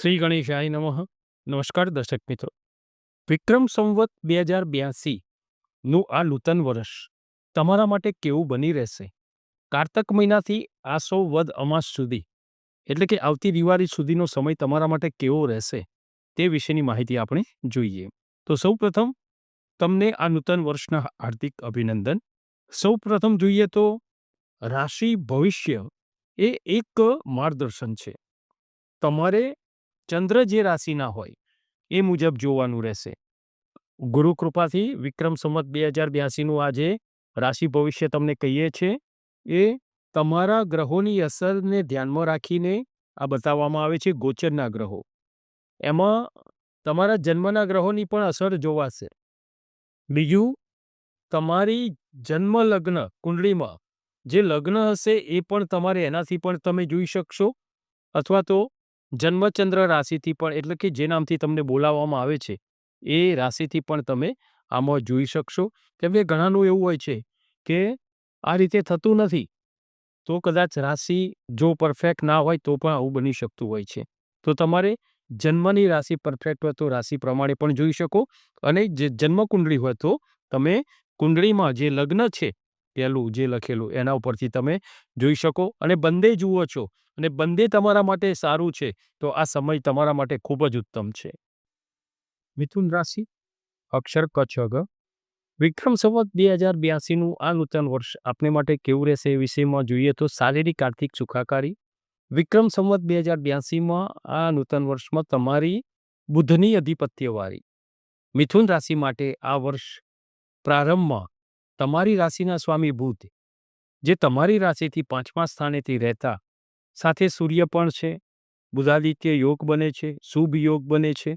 શ્રી ગણેશાય નમઃ. નમસ્કાર દર્શક મિત્રો. વિક્રમ સંવત બે હજાર બ્યાસી નું આ નૂતન વર્ષ તમારા માટે કેવું બની રહેશે? કારતક મહિનાથી આસો વદ અમાસ સુધી, એટલે કે આવતી દિવાળી સુધીનો સમય તમારા માટે કેવો રહેશે તે વિશેની માહિતી આપણે જોઈએ. તો સૌ પ્રથમ તમને આ નૂતન વર્ષના હાર્દિક અભિનંદન. સૌ પ્રથમ જોઈએ તો રાશિ ભવિષ્ય એ એક માર્ગદર્શન છે. તમારે ચંદ્ર જે રાશિના હોય, એ મુજબ જોવાનું રહેશે. ગુરુ કૃપાથી વિક્રમ સંવત બે હજાર બ્યાસીનું આજે રાશિ ભવિષ્ય તમને કહીએ છીએ એ તમારા ગ્રહોની અસરને ધ્યાનમાં રાખીને આ બતાવવામાં આવે છે ગોચરના ગ્રહો. એમાં તમારા જન્મના ગ્રહોની પણ અસર જોવાશે. બીજું, તમારી જન્મ લગ્ન કુંડળીમાં જે લગ્ન હશે એ પણ તમારે એનાથી પણ તમે જોઈ શકશો. અથવા તો જન્મચંદ્ર રાશિથી પણ, એટલે કે જે નામથી તમને બોલાવવામાં આવે છે, એ રાશિથી પણ તમે આમાં જોઈ શકશો. કેમ કે ઘણાનું એવું હોય છે કે આ રીતે થતું નથી, તો કદાચ રાશિ જો પરફેક્ટ ના હોય તો પણ આવું બની શકતું હોય છે. તો તમારે જન્મની રાશિ પરફેક્ટ હોય તો રાશિ પ્રમાણે પણ જોઈ શકો અને જે જન્મ કુંડળી હોય તો તમે કુંડળીમાં જે લગ્ન છે પહેલું જે લખેલું એના ઉપરથી તમે જોઈ શકો અને બંને જુઓ છો. અને બંને તમારા માટે સારું છે, તો આ સમય તમારા માટે ખૂબ જ ઉત્તમ છે. મિથુન રાશિ, અક્ષર કચ્છ અગ વિક્રમ સંવત બે હજાર બ્યાસીનું આ નૂતન વર્ષ આપને માટે કેવું રહેશે એ વિષયમાં જોઈએ તો શારીરિક, આર્થિક સુખાકારી. વિક્રમ સંવત બે હજાર બ્યાસીમાં આ નૂતન વર્ષમાં તમારી બુધની અધિપત્યવાળી. મિથુન રાશિ માટે આ વર્ષ પ્રારંભમાં તમારી રાશિના સ્વામી બુધ, જે તમારી રાશિથી પાંચમા સ્થાનેથી રહેતા સાથે સૂર્ય પણ છે, બુધાદિત્ય યોગ બને છે, શુભ યોગ બને છે.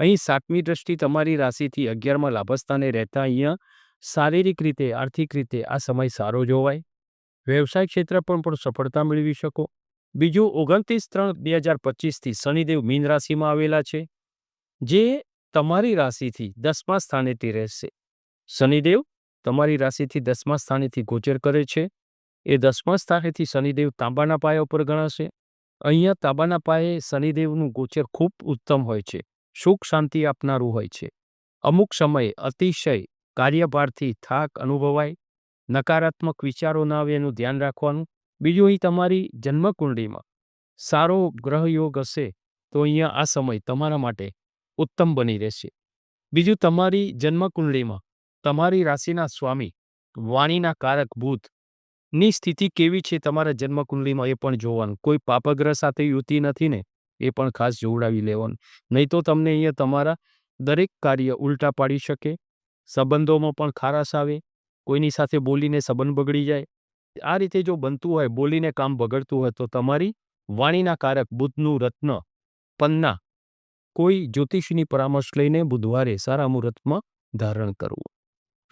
અહીં સાતમી દ્રષ્ટિ તમારી રાશિથી અગિયારમાં લાભસ્થાને રહેતા અહીંયા શારીરિક રીતે, આર્થિક રીતે આ સમય સારો જોવાય. વ્યવસાય ક્ષેત્ર પણ પણ સફળતા મેળવી શકો. બીજું, ઓગણત્રીસ ત્રણ બે હજાર પચીસથી શનિદેવ મીન રાશિમાં આવેલા છે, જે તમારી રાશિથી દસમા સ્થાનેથી રહેશે. શનિદેવ તમારી રાશિથી દસમા સ્થાનેથી ગોચર કરે છે એ દસમા સ્થાનેથી શનિદેવ તાંબાના પાયા ઉપર ગણાશે. અહીંયા તાંબાના પાયે શનિદેવનું ગોચર ખૂબ ઉત્તમ હોય છે. સુખ શાંતિ આપનારું હોય છે. અમુક સમયે અતિશય કાર્યભારથી થાક અનુભવાય, નકારાત્મક વિચારો ના આવે એનું ધ્યાન રાખવાનું. બીજું અહીં તમારી જન્મકુંડળીમાં સારો ગ્રહયોગ હશે તો અહીંયા આ સમય તમારા માટે ઉત્તમ બની રહેશે. બીજું તમારી જન્મકુંડળીમાં તમારી રાશિના સ્વામી વાણીના કારક બુધ ની સ્થિતિ કેવી છે તમારા જન્મકુંડલીમાં એ પણ જોવાનું. કોઈ પાપગ્રહ સાથે યુતિ નથી ને, એ પણ ખાસ જોવડાવી લેવાનું. નહીં તો તમને અહીંયા તમારા દરેક કાર્ય ઉલટા પાડી શકે, સંબંધોમાં પણ ખારાશ આવે, કોઈની સાથે બોલીને સંબંધ બગડી જાય. આ રીતે જો બનતું હોય, બોલીને કામ બગડતું હોય, તો તમારી વાણીના કારક બુધનું રત્ન, પન્ના, કોઈ જ્યોતિષની પરામર્શ લઈને બુધવારે સારા મુહૂર્તમાં ધારણ કરવું.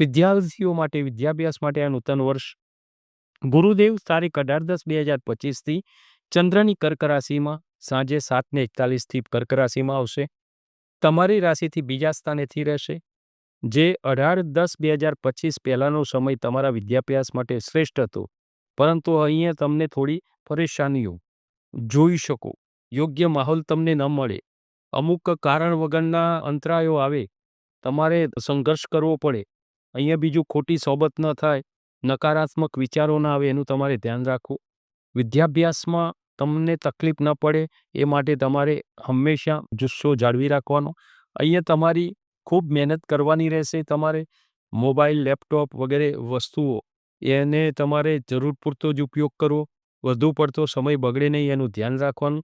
વિદ્યાર્થીઓ માટે, વિદ્યાભ્યાસ માટે આ નૂતન વર્ષ ગુરુદેવ તારીખ અઢાર દસ બે હજાર પચીસથી ચંદ્રની કર્ક રાશિમાં સાંજે સાતને એકતાલીસથી કર્ક રાશિમાં આવશે. તમારી રાશિથી બીજા સ્થાનેથી રહેશે, જે અઢાર દસ બે હજાર પચીસ પહેલાંનો સમય તમારા વિદ્યાભ્યાસ માટે શ્રેષ્ઠ હતો, પરંતુ અહીંયા તમને થોડી પરેશાનીઓ જોઈ શકો. યોગ્ય માહોલ તમને ન મળે. અમુક કારણ વગરના અંતરાયો આવે, તમારે સંઘર્ષ કરવો પડે. અહીંયા બીજું ખોટી સોબત ન થાય. નકારાત્મક વિચારો ના આવે એનું તમારે ધ્યાન રાખવું. વિદ્યાભ્યાસમાં તમને તકલીફ ન પડે એ માટે તમારે હંમેશા જુસ્સો જાળવી રાખવાનો. અહીંયા તમારી ખૂબ મહેનત કરવાની રહેશે તમારે મોબાઈલ, લેપટોપ વગેરે વસ્તુઓ એને તમારે જરૂર પૂરતો જ ઉપયોગ કરવો. વધુ પડતો સમય બગડે નહીં એનું ધ્યાન રાખવાનું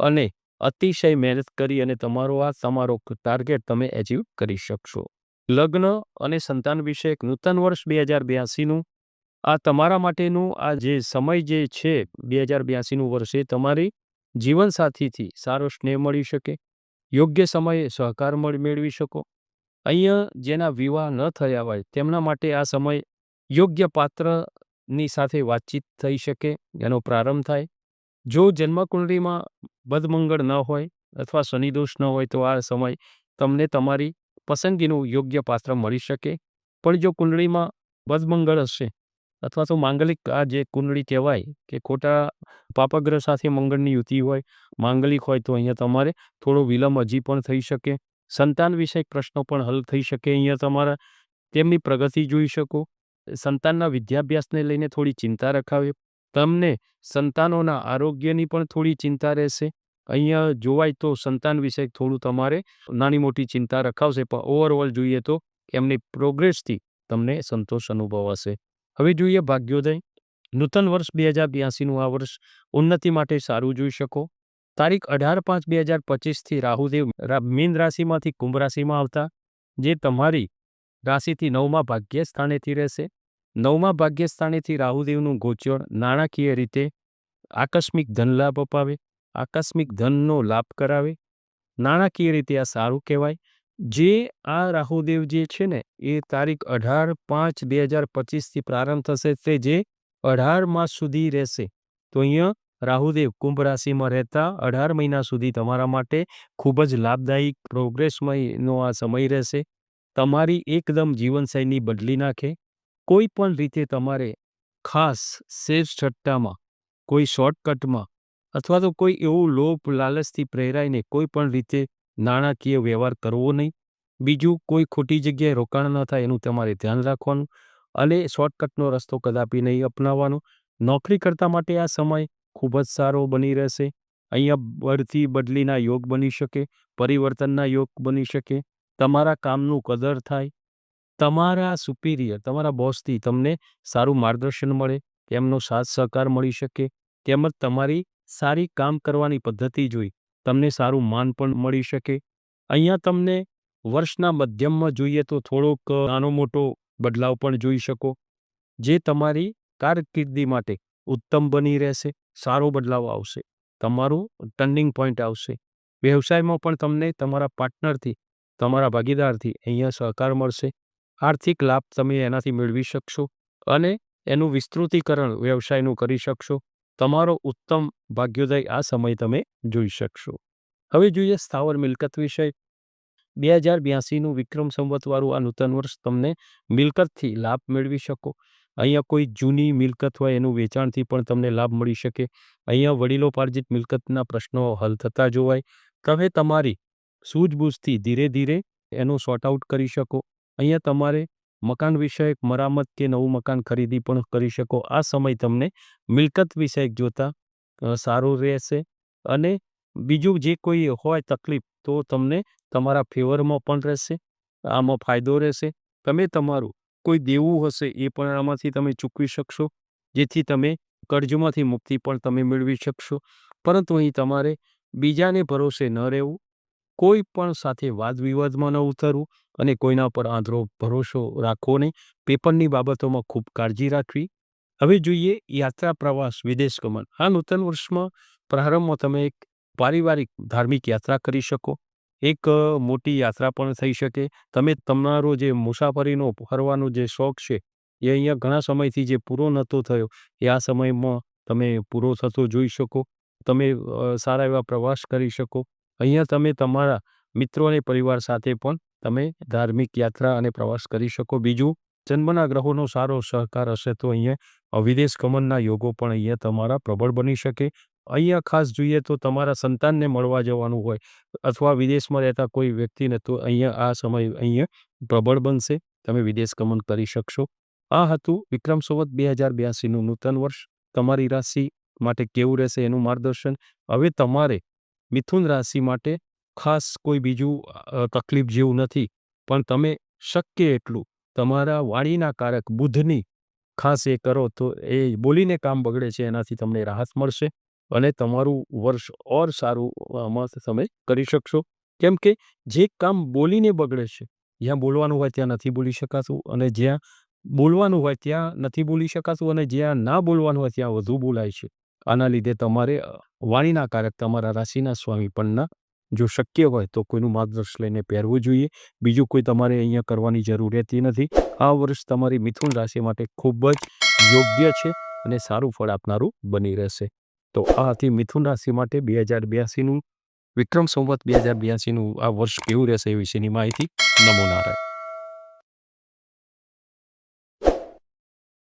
અને અતિશય મહેનત કરી અને તમારો આ તમારો ટાર્ગેટ તમે એચીવ કરી શકશો. લગ્ન અને સંતાન વિષયક નૂતન વર્ષ બે હજાર બ્યાસીનું આ તમારા માટેનું આ જે સમય જે છે બે હજાર બ્યાસીનું વર્ષ, એ તમારી જીવનસાથીથી સારો સ્નેહ મળી શકે, યોગ્ય સમયે સહકાર મળ, મેળવી શકો. અહીંયા જેના વિવાહ ન થયા હોય, તેમના માટે આ સમય યોગ્ય પાત્રની સાથે વાતચીત થઈ શકે, એનો પ્રારંભ થાય. જો જન્મકુંડળીમાં બદમંગળ ન હોય અથવા શનિદોષ ન હોય, તો આ સમય તમને તમારી પસંદગીનું યોગ્ય પાત્ર મળી શકે. પણ જો કુંડળીમાં બદમંગળ હશે અથવા તો માંગલિક આ જે કુંડળી કહેવાય કે ખોટા પાપગ્રહ સાથે મંગળની યુતિ હોય, માંગલિક હોય તો અહીંયા તમારે થોડો વિલંબ હજી પણ થઈ શકે. સંતાન વિષયક પ્રશ્નો પણ હલ થઈ શકે અહીંયા તમારા. તેમની પ્રગતિ જોઈ શકો. સંતાનના વિદ્યાભ્યાસને લઈને થોડી ચિંતા રખાવે. તમને સંતાનોના આરોગ્યની પણ થોડી ચિંતા રહેશે. અહીંયા જોવાય તો સંતાન વિષયક થોડું તમારે નાની મોટી ચિંતા રખાવશે, પણ ઓવરઓલ જોઈએ તો એમની પ્રોગ્રેસથી તમને સંતોષ અનુભવાશે. હવે જોઈએ ભાગ્યોદય. નૂતન વર્ષ બે હજાર બ્યાસીનું આ વર્ષ ઉન્નતિ માટે સારું જોઈ શકો. તારીખ અઢાર પાંચ બે હજાર પચીસથી રાહુદેવ મીન રાશિમાંથી કુંભ રાશિમાં આવતા, જે તમારી રાશિથી નવમા ભાગ્ય સ્થાનેથી રહેશે. નવમા ભાગ્ય સ્થાનેથી રાહુદેવનું ગોચર નાણાકીય રીતે આકસ્મિક ધન લાભ અપાવે, આકસ્મિક ધનનો લાભ કરાવે. નાણાકીય રીતે આ સારું કહેવાય. જે આ રાહુદેવ જે છે ને, એ તારીખ અઢાર પાંચ બે હજાર પચીસથી પ્રારંભ થશે તે જે અઢાર માસ સુધી રહેશે. તો અહીંયા રાહુદેવ કુંભ રાશિમાં રહેતા અઢાર મહિના સુધી તમારા માટે ખૂબ જ લાભદાયી પ્રોગ્રેસમયનો આ સમય રહેશે. તમારી એકદમ જીવનશૈલી બદલી નાખે. કોઈ પણ રીતે તમારે ખાસ શ્રેષ્ઠતામાં કોઈ શોર્ટકટમાં અથવા તો કોઈ એવું લોભ લાલચથી પ્રેરાઈને કોઈ પણ રીતે નાણાકીય વ્યવહાર કરવો નહીં. બીજું, કોઈ ખોટી જગ્યાએ રોકાણ ન થાય એનું તમારે ધ્યાન રાખવાનું. અને શોર્ટકટનો રસ્તો કદાપી નહીં અપનાવવાનો. નોકરી કરતા માટે આ સમય ખૂબ જ સારો બની રહેશે. અહીંયા બઢતી બદલીના યોગ બની શકે, પરિવર્તનના યોગ બની શકે. તમારા કામનું કદર થાય. તમારા સુપિરિયર તમારા બોસથી તમને સારું માર્ગદર્શન મળે તેમનો સાથ સહકાર મળી શકે. તેમજ તમારી સારી કામ કરવાની પદ્ધતિ જોઈ. તમને સારું માન પણ મળી શકે. અહીંયા તમને વર્ષના મધ્યમમાં જોઈએ તો થોડોક નાનો મોટો બદલાવ પણ જોઈ શકો. જે તમારી કારકિર્દી માટે ઉત્તમ બની રહેશે, સારો બદલાવ આવશે, તમારું ટર્નિંગ પોઈન્ટ આવશે. વ્યવસાયમાં પણ તમને તમારા પાર્ટનરથી, તમારા ભાગીદારથી અહીંયા સહકાર મળશે. આર્થિક લાભ તમે એનાથી મેળવી શકશો અને એનું વિસ્તૃતીકરણ વ્યવસાયનું કરી શકશો. તમારો ઉત્તમ ભાગ્યોદય આ સમય તમે જોઈ શકશો. હવે જોઈએ સ્થાવર મિલકત વિષય બે હજાર બ્યાસીનું વિક્રમ સંવતવાળું આ નૂતન વર્ષ તમને મિલકતથી લાભ મેળવી શકો. અહીંયા કોઈ જૂની મિલકત હોય એનું વેચાણથી પણ તમને લાભ મળી શકે. અહીંયા વડીલોપાર્જિત મિલકતના પ્રશ્નો હલ થતા જોવાય. તમે તમારી સૂઝબૂઝથી ધીરે ધીરે એનું સોર્ટ આઉટ કરી શકો. અહીંયા તમારે મકાન વિષયક મરામત કે નવું મકાન ખરીદી પણ કરી શકો. આ સમય તમને મિલકત વિષયક જોતા સારું રહેશે. અને બીજું જે કોઈ હોય તકલીફ તો તમને તમારા ફેવરમાં પણ રહેશે, આમાં ફાયદો રહેશે. તમે તમારું કોઈ દેવું હશે એ પણ આમાંથી તમે ચૂકવી શકશો, જેથી તમે કર્જમાંથી મુક્તિ પણ તમે મેળવી શકશો. પરંતુ અહીં તમારે બીજાને ભરોસે ન રહેવું. કોઈ પણ સાથે વાદ વિવાદમાં ન ઉતરવું અને કોઈના પર આંધળો ભરોસો રાખવો નહીં. પેપરની બાબતોમાં ખૂબ કાળજી રાખવી. હવે જોઈએ યાત્રા પ્રવાસ, વિદેશ ગમન. આ નૂતન વર્ષમાં પ્રારંભમાં તમે એક પારિવારિક, ધાર્મિક યાત્રા કરી શકો. એક મોટી યાત્રા પણ થઈ શકે. તમે તમારો જે મુસાફરીનો ફરવાનો જે શોખ છે, એ અહીંયા ઘણા સમયથી જે પૂરો નહોતો થયો, એ આ સમયમાં તમે પૂરો થતો જોઈ શકો. તમે સારા એવા પ્રવાસ કરી શકો. અહીંયા તમે તમારા મિત્રો અને પરિવાર સાથે પણ તમે ધાર્મિક યાત્રા અને પ્રવાસ કરી શકો. બીજું જન્મના ગ્રહોનો સારો સહકાર હશે તો અહીંયા વિદેશ ગમનના યોગો પણ અહીંયા તમારા પ્રબળ બની શકે. અહીંયા ખાસ જોઈએ તો તમારા સંતાનને મળવા જવાનું હોય અથવા વિદેશમાં રહેતા કોઈ વ્યક્તિને તો અહીંયા આ સમય અહીંયા પ્રબળ બનશે. તમે વિદેશ ગમન કરી શકશો. આ હતું વિક્રમ સોવત બે હજાર બ્યાસીનું નૂતન વર્ષ. તમારી રાશિ માટે કેવું રહેશે એનું માર્ગદર્શન. હવે તમારે મિથુન રાશિ માટે ખાસ કોઈ બીજું તકલીફ જેવું નથી. પણ તમે શક્ય એટલું, તમારા વાણીના કારક બુદ્ધની ખાસ એ કરો તો એ બોલીને કામ બગડે છે, એનાથી તમને રાહત મળશે અને તમારું વર્ષ ઓર સારું આમાં તમે કરી શકશો. કેમ કે જે કામ બોલીને બગડે છે, જ્યાં બોલવાનું હોય ત્યાં નથી બોલી શકાતું અને જ્યાં બોલવાનું હોય ત્યાં નથી બોલી શકાતું અને જ્યાં ના બોલવાનું હોય ત્યાં વધુ બોલાય છે. આના લીધે તમારે વાણીના કારક તમારા રાશિના સ્વામી પણના જો શક્ય હોય તો કોઈનું માર્ગદર્શન લઈને પહેરવું જોઈએ. બીજું કોઈ તમારે અહીંયા કરવાની જરૂર રહેતી નથી. આ વર્ષ તમારી મિથુન રાશિ માટે ખૂબ જ યોગ્ય છે અને સારું ફળ આપનારું બની રહેશે. તો આ હતી મિથુન રાશિ માટે બે હજાર બ્યાસીનું વિક્રમ સંવત બે હજાર બ્યાસીનું આ વર્ષ કેવું રહેશે એ વિશેની માહિતી નમો નારાયણ.